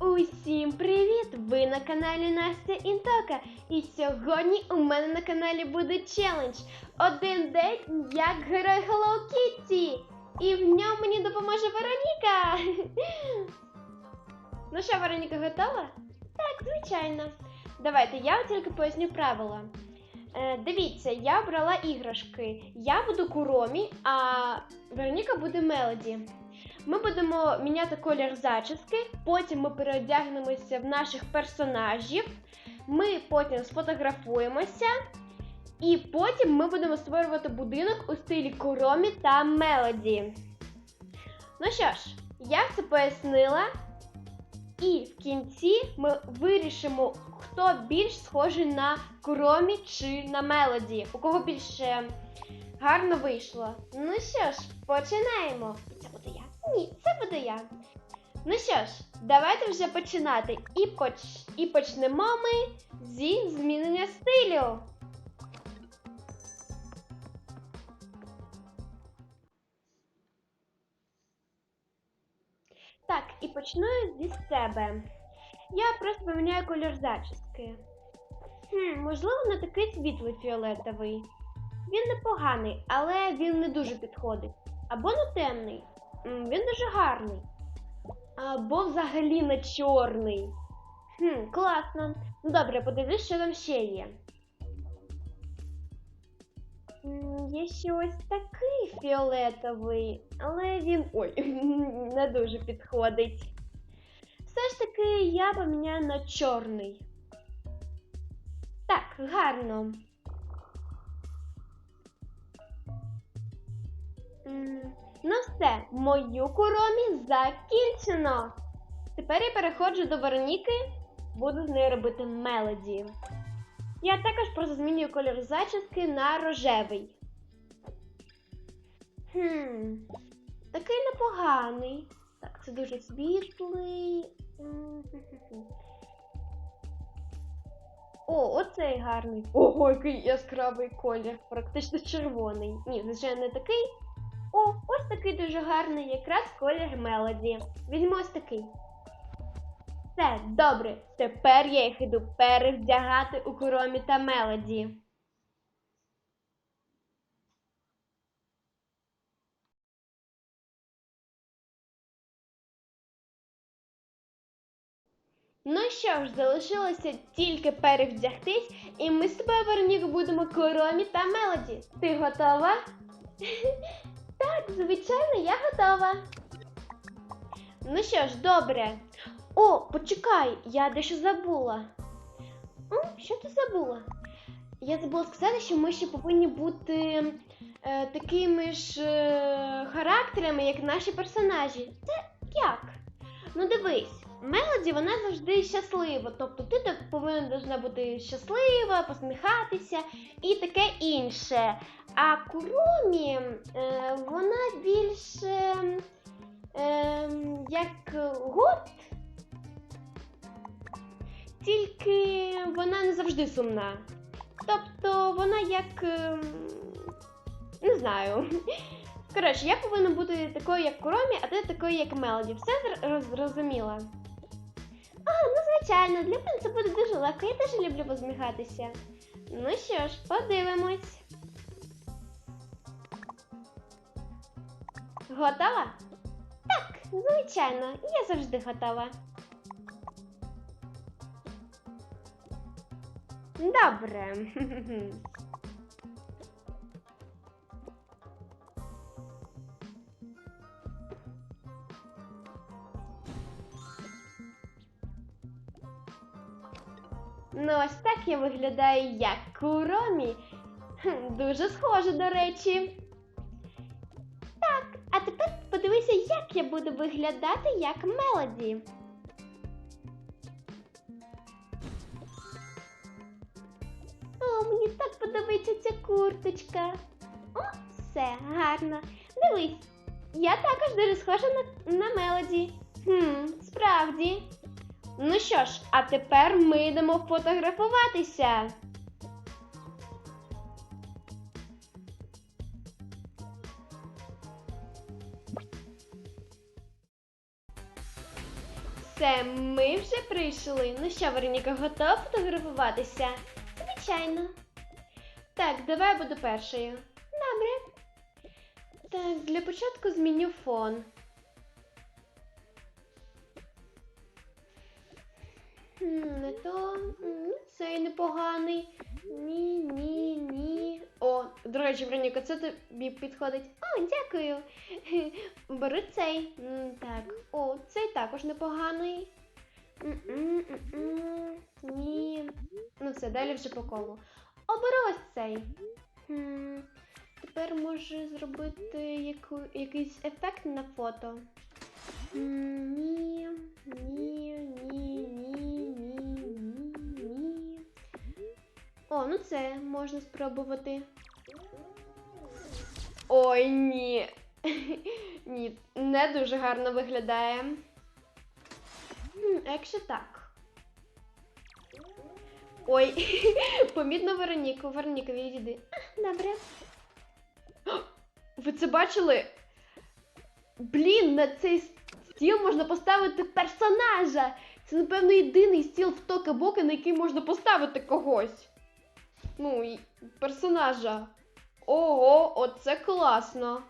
Усім привіт! Ви на каналі Настя Інтока. І сьогодні у мене на каналі буде челендж. Один день як герой Hello Kitty. І в ньому мені допоможе Вероніка. Ну що, Вероніка, готова? Так, звичайно. Давайте я тільки поясню правила. Е, дивіться, я обрала іграшки. Я буду Куромі, а Вероніка буде Мелоді. Ми будемо міняти колір зачіски, потім ми переодягнемося в наших персонажів, ми потім сфотографуємося, і потім ми будемо створювати будинок у стилі Куромі та Мелоді. Ну що ж, я все пояснила, і в кінці ми вирішимо, хто більш схожий на Куромі чи на Мелоді, у кого більше гарно вийшло. Ну що ж, починаємо. Це буду я. Ні, це буду я. Ну що ж, давайте вже починати. І, поч... і почнемо ми зі змінення стилю. Так, і почну зі себе. Я просто поміняю колір зачіски. Хм, можливо, не такий світлий фіолетовий. Він непоганий, але він не дуже підходить. Або не темний. Він дуже гарний. Або взагалі не чорний. Хм, класно. Ну добре, подивись, що там ще є. Є ще ось такий фіолетовий, але він. ой, не дуже підходить. Все ж таки я поміняю на чорний. Так, гарно. Ну все, мою куромі закінчено. Тепер я переходжу до Вероніки, буду з нею робити мелоді. Я також просто змінюю кольор зачіски на рожевий. Хм, такий непоганий. Так, це дуже світлий. О, оцей гарний. Ого, який яскравий колір, практично червоний. Ні, звичайно, не такий. Такий дуже гарний, якраз колір мелоді. Візьму ось такий. Все, добре. Тепер я їх іду перевдягати у коромі та мелоді. Ну що ж, залишилося тільки перевдягтись, і ми з тобою, Вероніка, будемо коромі та мелоді. Ти готова? Так, звичайно, я готова. Ну що ж, добре. О, почекай, я дещо забула. О, що ти забула? Я забула сказати, що ми ще повинні бути е, такими ж е, характерами, як наші персонажі. Це як? Ну дивись, Мелоді вона завжди щаслива. Тобто ти так повинна бути щаслива, посміхатися і таке інше. А Куромі е, вона більше е, як год. Тільки вона не завжди сумна. Тобто вона як. ем, не знаю. Коротше, я повинна бути такою, як Куромі, а ти такою, як Мелоді. Все зр- зрозуміла? А, ну звичайно, для мене це буде дуже легко. Я теж люблю посміхатися. Ну що ж, подивимось. Готова? Так, звичайно, я завжди готова. Добре. Ну, ось так я виглядаю як Куромі. Дуже схоже, до речі. Як я буду виглядати як Мелоді. О, мені так подобається ця курточка. О, все, гарно. Дивись, я також дуже схожа на, на Мелоді. Хм, справді. Ну що ж, а тепер ми йдемо фотографуватися. Все, ми вже прийшли. Ну що, Вероніка, готова фотографуватися? Звичайно. Так, давай я буду першою. Добре. Так, для початку зміню фон. Не то. Цей непоганий. Ні, ні, ні. О, до речі, Вероніка, це тобі підходить. О, дякую. Бери цей. Так. О, цей також непоганий. Ні. Ну все, далі вже по колу. Оберу ось цей. Тепер може зробити якийсь ефект на фото. Ні, ні, ні, ні, ні, ні, ні. О, ну це можна спробувати. Ой, ні. Ні, не дуже гарно виглядає. А якщо так. Ой, помітно Вероніку. Вероніка, відійди. Добре. Ви це бачили? Блін, на цей стіл можна поставити персонажа. Це, напевно, єдиний стіл в Тока-Бока, на який можна поставити когось. Ну, персонажа. Ого, оце класно.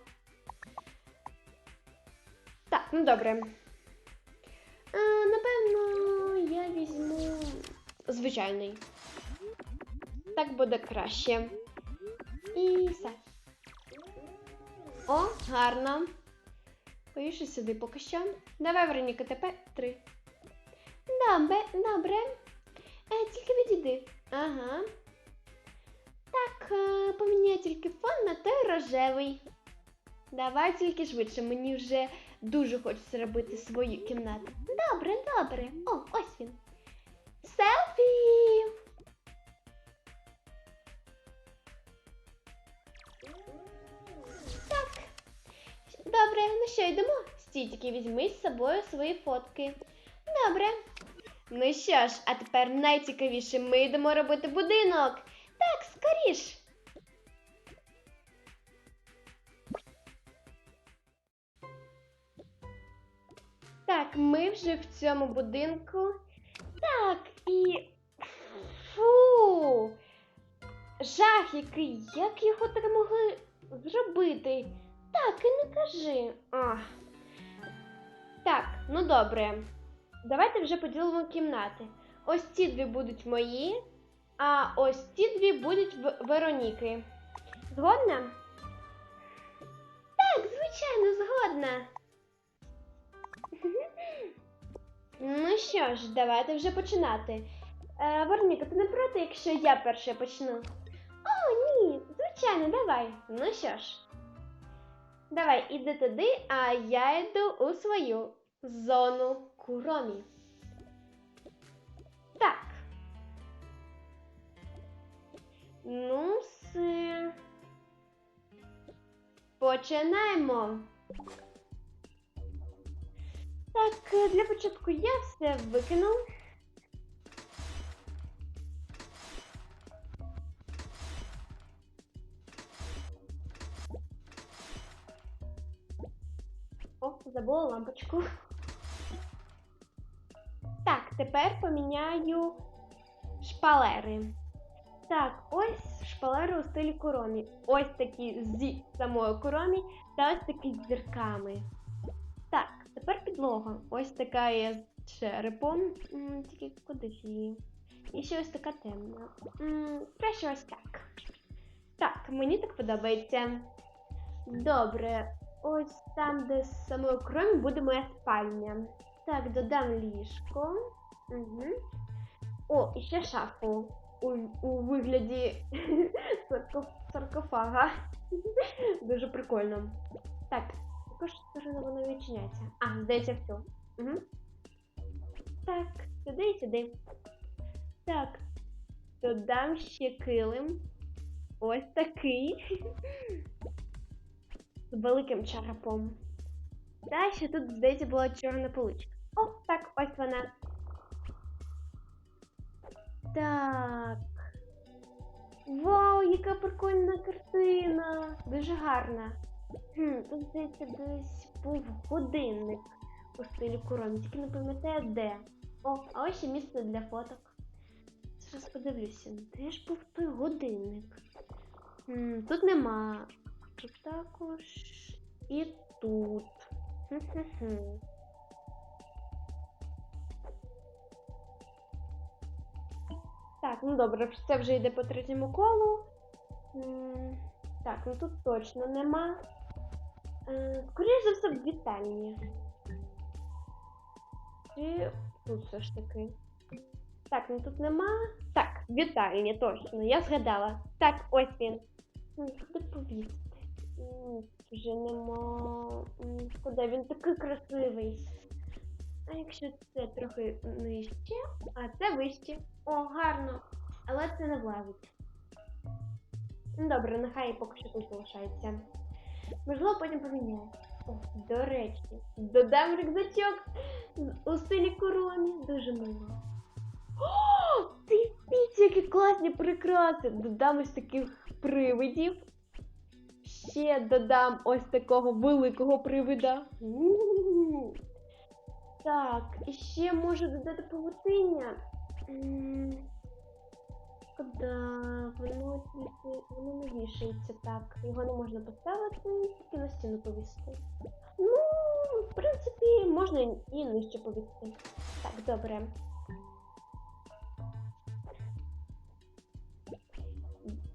Так, ну добре. А, напевно, я візьму звичайний. Так буде краще. І все. О, гарно. Повішу сюди поки що. Давай, Вероніка, тепер три. Добре, добре. Е, тільки відійди. Ага. Так, е, поміняй тільки фон на той рожевий. Давай тільки швидше, мені вже дуже хочеться робити свою кімнату. Добре, добре. О, ось він. Селфі! Так. Добре, ну що, йдемо? Стій, тільки візьми з собою свої фотки. Добре. Ну що ж, а тепер найцікавіше, ми йдемо робити будинок. Так, скоріш. Так, ми вже в цьому будинку. Так, і. Фу! Жах який! Як його так могли зробити? Так, і не кажи. Ах. Так, ну добре. Давайте вже поділимо кімнати. Ось ці дві будуть мої, а ось ці дві будуть Вероніки. Згодна? Так, звичайно, згодна. Ну що ж, давайте вже починати. Е, Вероніка, ти не проти, якщо я перша почну? О, ні, звичайно, давай. Ну що ж. Давай, іди туди, а я йду у свою зону куромі. Так. Ну, все. Починаємо. Так, е, для початку я все викинув. О, забула лампочку. Так, тепер поміняю шпалери. Так, ось шпалери у стилі коромі. Ось такі зі самою коромі та ось такі з зірками. Так, тепер підлога. Ось така є з черепом. М, Тільки куди ж її? І ще ось така темна. М, Краще ось так. Так, мені так подобається. Добре, ось там, де з самою кромі, буде моя спальня. Так, додам ліжко. Угу. О, і ще шафу у, у вигляді сарко- саркофага. Дуже прикольно. Так, також сторону воно відчиняється. А, здається, все. Угу. Так, сюди і сюди. Так, додам ще килим. Ось такий. З великим черепом. Та ще тут, здається, була чорна поличка. О, так, ось вона. Так. Вау, яка прикольна картина! Дуже гарна. Хм, тут, здається, десь був годинник. у стилі Куромі, тільки не пам'ятаю де. О, а ось ще місце для фоток. Зараз подивлюся, де ж був той годинник? М, тут нема. Тут також і тут. Так, ну добре, це вже йде по третьому колу. Так, ну тут точно нема. Е, Скоріше за все в вітальні. Чи тут все ж таки. Так, ну тут нема. Так, вітальні, точно, я згадала. Так, ось він. Куди повісити? Вже нема. Шкода, він такий красивий. А якщо це трохи нижче, а це вище. О, гарно. Але це не влазить. Ну добре, нехай поки що тут залишається. Можливо, потім поміняю. До речі, додам рюкзачок у стилі коромі. Дуже мило. Ти піці, які класні прикраси! Додам ось таких привидів. Ще додам ось такого великого привида. Так, і ще можу додати павутиння. Шкода, тільки воно не вішається так. Його не можна поставити, тільки на стіну повісити. Ну, в принципі, можна і нижче повісити. Так, добре.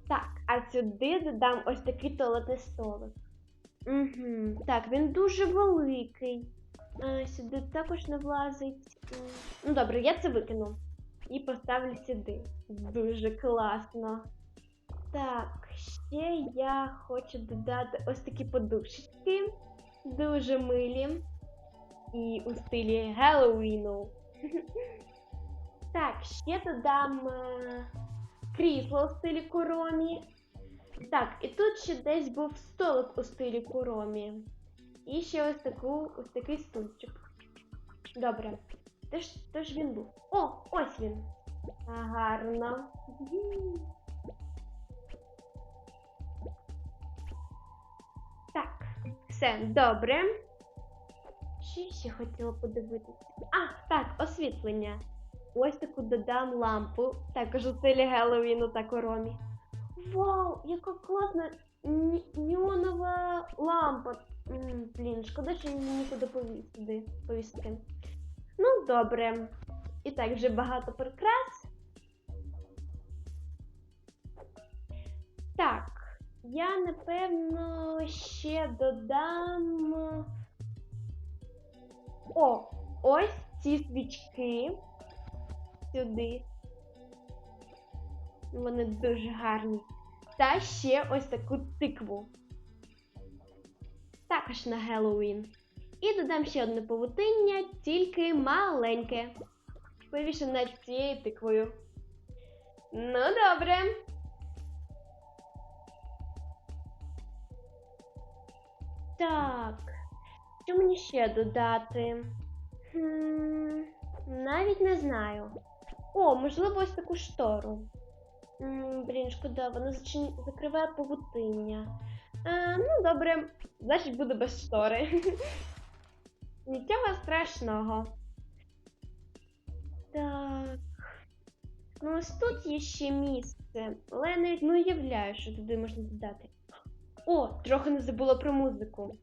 Так, а сюди додам ось такий туалетний столик. Угу. Так, він дуже великий. А, сюди також не влазить. Ну добре, я це викину. І поставлю сюди. Дуже класно. Так, ще я хочу додати ось такі подушечки. Дуже милі. І у стилі Геловіну. Так, ще додам е, крісло у стилі Куромі. Так, і тут ще десь був столик у стилі Куромі. І ще ось таку, ось такий стульчик. Добре. Де ж, де ж він був? О, ось він. Гарно. Все, добре. Що я ще хотіла подивитися? А, так, освітлення. Ось таку додам лампу, також у стилі Геловіну та коромі. Вау, яка класна неонова лампа. Блін, шкода, що її нікуди повісити. повісити. Ну, добре. І так вже багато прикрас. Так, я напевно ще додам. О, ось ці свічки сюди. Вони дуже гарні. Та ще ось таку тикву. Також на Геловін. І додам ще одне павутиння, тільки маленьке. Повішено над цією тиквою. Ну, добре. Так. Що мені ще додати? Хм, навіть не знаю. О, можливо, ось таку штору. М, блін, шкода, вона зачин... закриває павутиння. Е, ну, добре, значить буде без штори. Нічого страшного. Так. Ну, ось тут є ще місце, але я навіть не уявляю, що туди можна додати. О, трохи не забула про музику.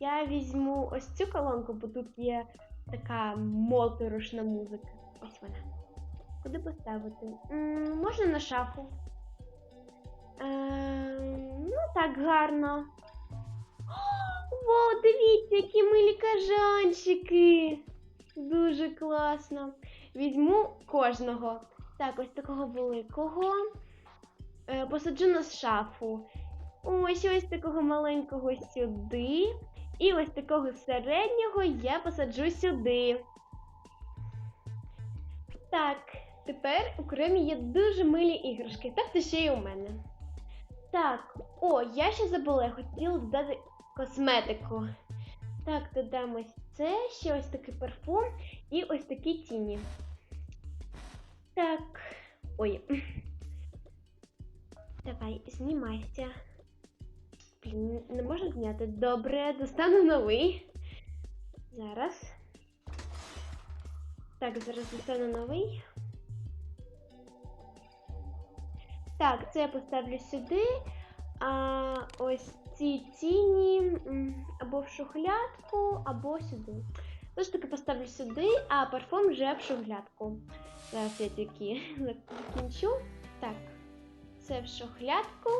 Я візьму ось цю колонку, бо тут є така моторошна музика. Ось вона. Куди поставити? М, можна на шафу. Е, ну, так гарно. Вау, дивіться, які милі кажанчики. Дуже класно. Візьму кожного. Так, ось такого великого. Е, посаджу на шафу. Ось ось такого маленького сюди. І ось такого середнього я посаджу сюди. Так, тепер у Кремі є дуже милі іграшки. Так це ще й у мене. Так, о, я ще забула, я хотіла додати косметику. Так, додам ось це, ще ось такий парфум і ось такі тіні. Так. Ой. Давай, знімайся. Не можна зняти. Добре, достану новий. Зараз. Так, зараз достану новий. Так, це я поставлю сюди. А ось ці тіні або в шухлядку, або сюди. Тож таки поставлю сюди, а парфум вже в шухлядку. Зараз я тільки закінчу. Так, це в шухлядку.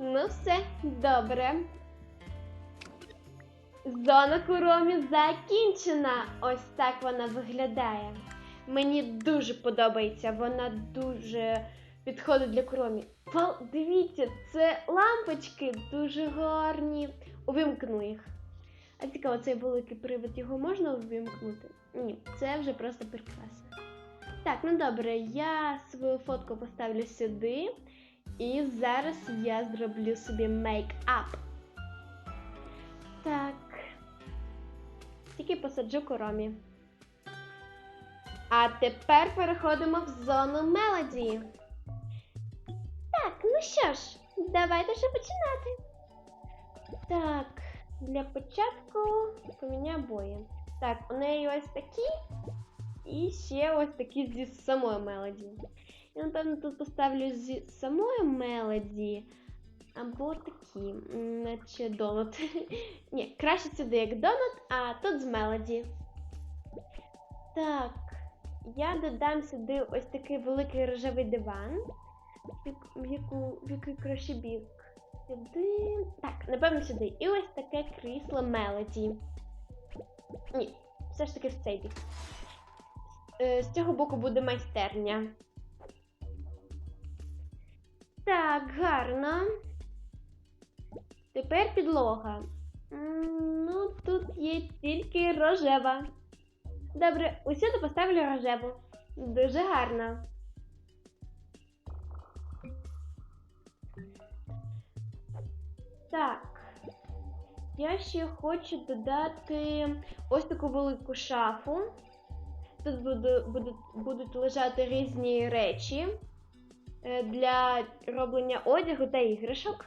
Ну все, добре. Зона Куромі закінчена. Ось так вона виглядає. Мені дуже подобається, вона дуже підходить для Куромі. Пал, дивіться, це лампочки дуже гарні. Увімкну їх. А цікаво, цей великий привид його можна увімкнути? Ні, це вже просто прекрасно. Так, ну добре, я свою фотку поставлю сюди. І зараз я зроблю собі мейк-ап. Так. Тільки посаджу коромі. А тепер переходимо в зону мелодії. Так, ну що ж, давайте вже починати. Так, для початку поміняю обої. Так, у неї ось такі. І ще ось такі зі самої мелодії. Я, напевно, тут поставлю зі самої мелоді. Або такі, наче донат. Ні, краще сюди як донат, а тут з мелоді. Так, я додам сюди ось такий великий рожевий диван. Яку, в який краще бік. Сюди. Так, напевно, сюди. І ось таке крісло мелоді. Ні, все ж таки в цей бік. Е, З цього боку буде майстерня. Так, гарно. Тепер підлога. Ну, тут є тільки рожева. Добре, усюди поставлю рожеву. Дуже гарно. Так. Я ще хочу додати ось таку велику шафу. Тут буду, будуть, будуть лежати різні речі для роблення одягу та іграшок.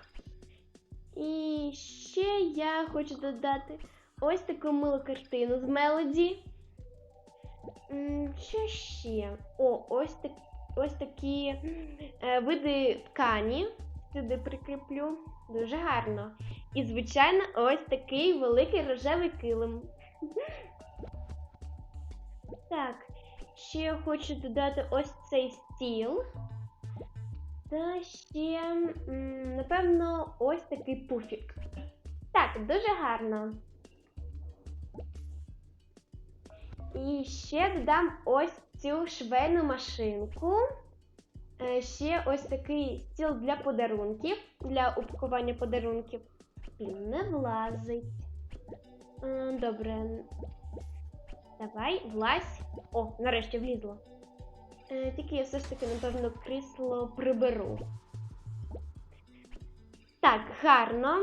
І ще я хочу додати ось таку милу картину з мелоді. Що ще? О, ось, так, ось такі е, види ткані. Сюди прикріплю. Дуже гарно. І, звичайно, ось такий великий рожевий килим. Так, ще я хочу додати ось цей стіл. Та ще, напевно, ось такий пуфік. Так, дуже гарно. І ще додам ось цю швейну машинку. Е, Ще ось такий стіл для подарунків, для упакування подарунків. Блін, не влазить. Е, Добре. Давай, влазь. О, нарешті влізло. Е, Тільки я все ж таки, напевно, крісло приберу. Так, гарно.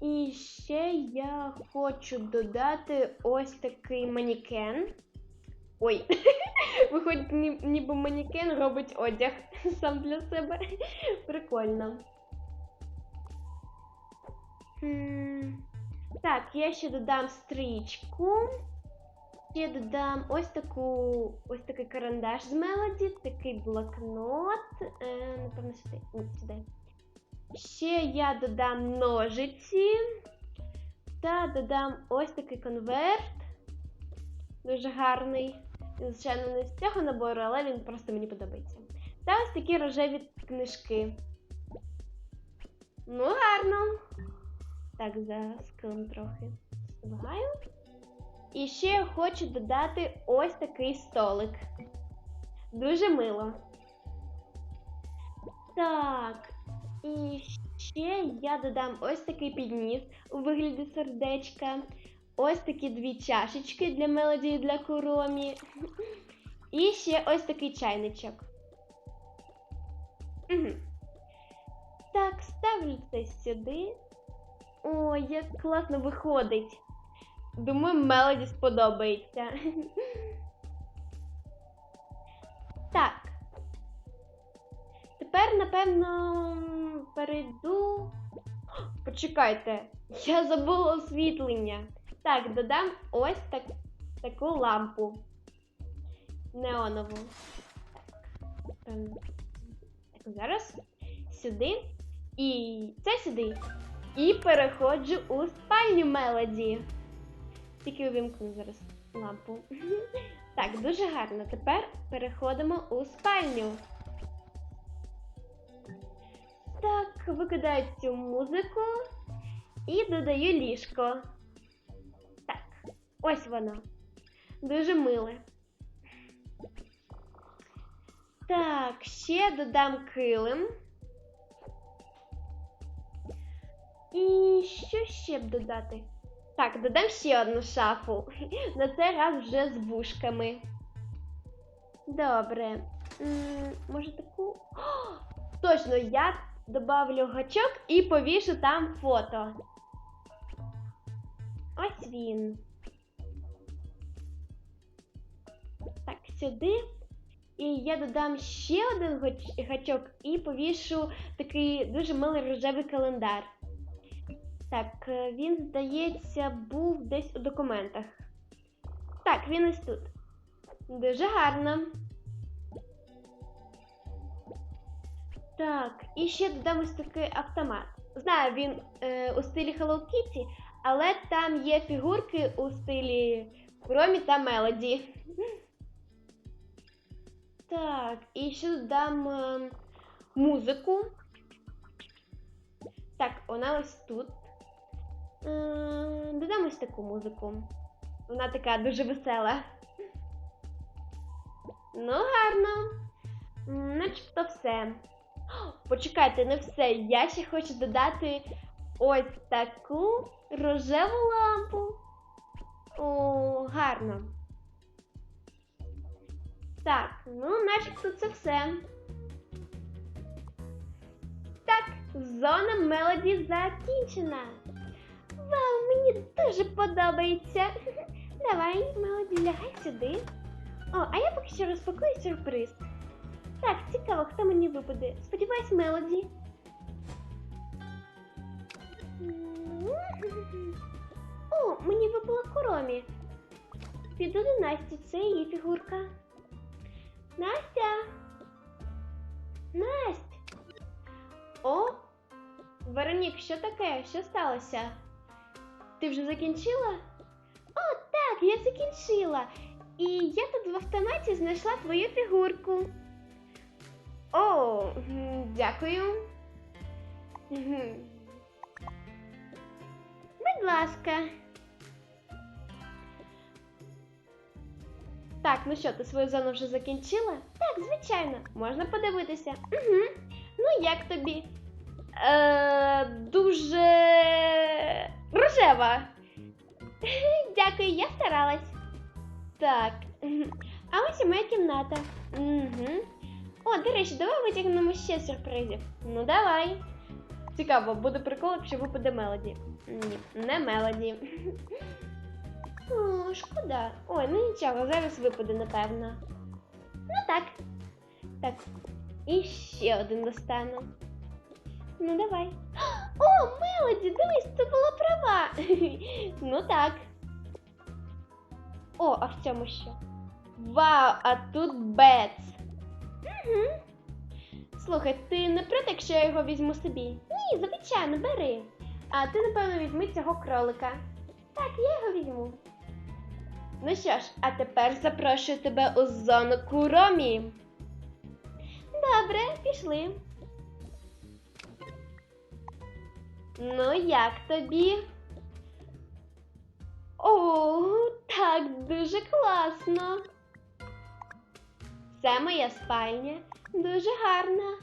І ще я хочу додати ось такий манікен. Ой, виходить, ніби манікен робить одяг сам для себе. Прикольно. Так, я ще додам стрічку. Ще додам ось таку, ось такий карандаш з мелоді, такий блокнот. Е, напевно, сюди. Ні, сюди. Ще я додам ножиці. Та додам ось такий конверт. Дуже гарний. Він, звичайно, не з цього набору, але він просто мені подобається. Та ось такі рожеві книжки. Ну, гарно. Так, зараз скину трохи. Встигаю. І ще я хочу додати ось такий столик. Дуже мило. Так. І ще я додам ось такий підніс у вигляді сердечка. Ось такі дві чашечки для мелодії для куромі. І ще ось такий чайничок. Угу. Так, ставлю це сюди. О, як класно виходить. Думаю, мелоді сподобається. Так. Тепер, напевно, перейду. Почекайте, я забула освітлення. Так, додам ось так. таку лампу. Неонову. Так. зараз сюди. І це сюди. І переходжу у спальню Мелоді. Тільки увімкну зараз лампу. Так, дуже гарно. Тепер переходимо у спальню. Так, викидаю цю музику і додаю ліжко. Так, ось воно. Дуже миле. Так, ще додам килим. І що ще б додати? Так, додам ще одну шафу. На цей раз вже з вушками. Добре. М, може таку. О, точно, я добавлю гачок і повішу там фото. Ось він. Так, сюди. І я додам ще один гач- гачок і повішу такий дуже милий рожевий календар. Так, е, він, здається, був десь у документах. Так, він ось тут. Дуже гарно. Так, і ще додам ось такий автомат. Знаю, він е, у стилі Hello Kitty, але там є фігурки у стилі Кромі та Мелоді. Так, і ще додам е, музику. Так, вона ось тут. Е, Додам ось таку музику. Вона така дуже весела. Ну, гарно. Начебто все. Почекайте, не все. Я ще хочу додати ось таку рожеву лампу. О, гарно. Так, ну, начебто це все. Так, зона мелоді закінчена. Вау, мені дуже подобається. Давай, Мелоді, лягай сюди. О, а я поки що розпакую сюрприз. Так, цікаво, хто мені випаде. Сподіваюсь, Мелоді. О, мені випала Куромі. Піду до Насті, це її фігурка. Настя. Насть. О, Веронік, що таке? Що сталося? Ти вже закінчила? О, так, я закінчила. І я тут в автоматі знайшла твою фігурку. О, дякую. Будь ласка. Так, ну що, ти свою зону вже закінчила? Так, звичайно, можна подивитися. Угу. Ну, як тобі? Е, дуже рожева. Дякую, я старалась. Так. А ось і моя кімната. Угу. О, до речі, давай витягнемо ще сюрпризів. Ну давай. Цікаво, буде прикол, якщо випаде мелоді. Ні, не мелоді. О, шкода. Ой, ну нічого, зараз випаде, напевно. Ну так. Так. І ще один достану. Ну давай. О, Мелоді, дивись, ти була права. ну так. О, а в цьому що? Вау, а тут Бец. Угу. Слухай, ти не проти, якщо я його візьму собі? Ні, звичайно, бери. А ти, напевно, візьми цього кролика. Так, я його візьму. Ну що ж, а тепер запрошую тебе у зону Куромі. Добре, пішли. Ну, як тобі? О, так, дуже класно. Це моя спальня. Дуже гарна.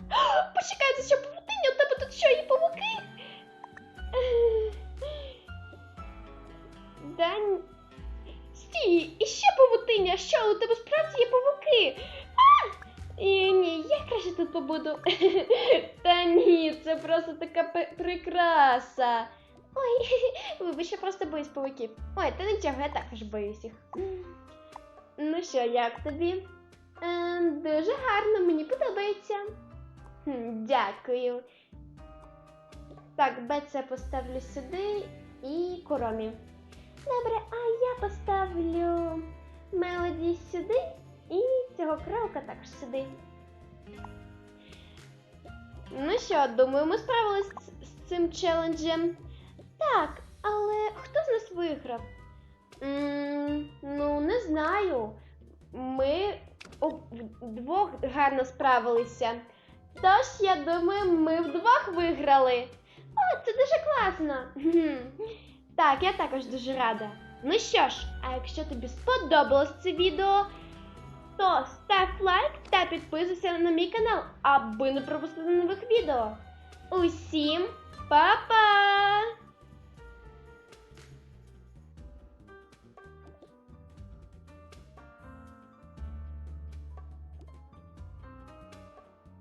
Почекай, що павутиння? У тебе тут що, і павуки? Да... Стій, ще павутиння. Що, у тебе справді є павуки? І, ні, я краще тут побуду. Та ні, це просто така прикраса. Ой, вибач, я просто боюсь павуків. Ой, та нічого, я також боюсь їх. Ну що, як тобі? Е, дуже гарно, мені подобається. Дякую. Так, Беце поставлю сюди і коромі. Добре, а я поставлю мелоді сюди і цього кролика також сюди. Ну що, думаю, ми справились з- цим челенджем. Так, але хто з нас виграв? м ну, не знаю. Ми вдвох гарно справилися. Тож, я думаю, ми вдвох виграли. О, це дуже класно. Так, я також дуже рада. Ну що ж, а якщо тобі сподобалось це відео, то став лайк та підписуйся на мій канал, аби не пропустити нових відео. Усім па-па!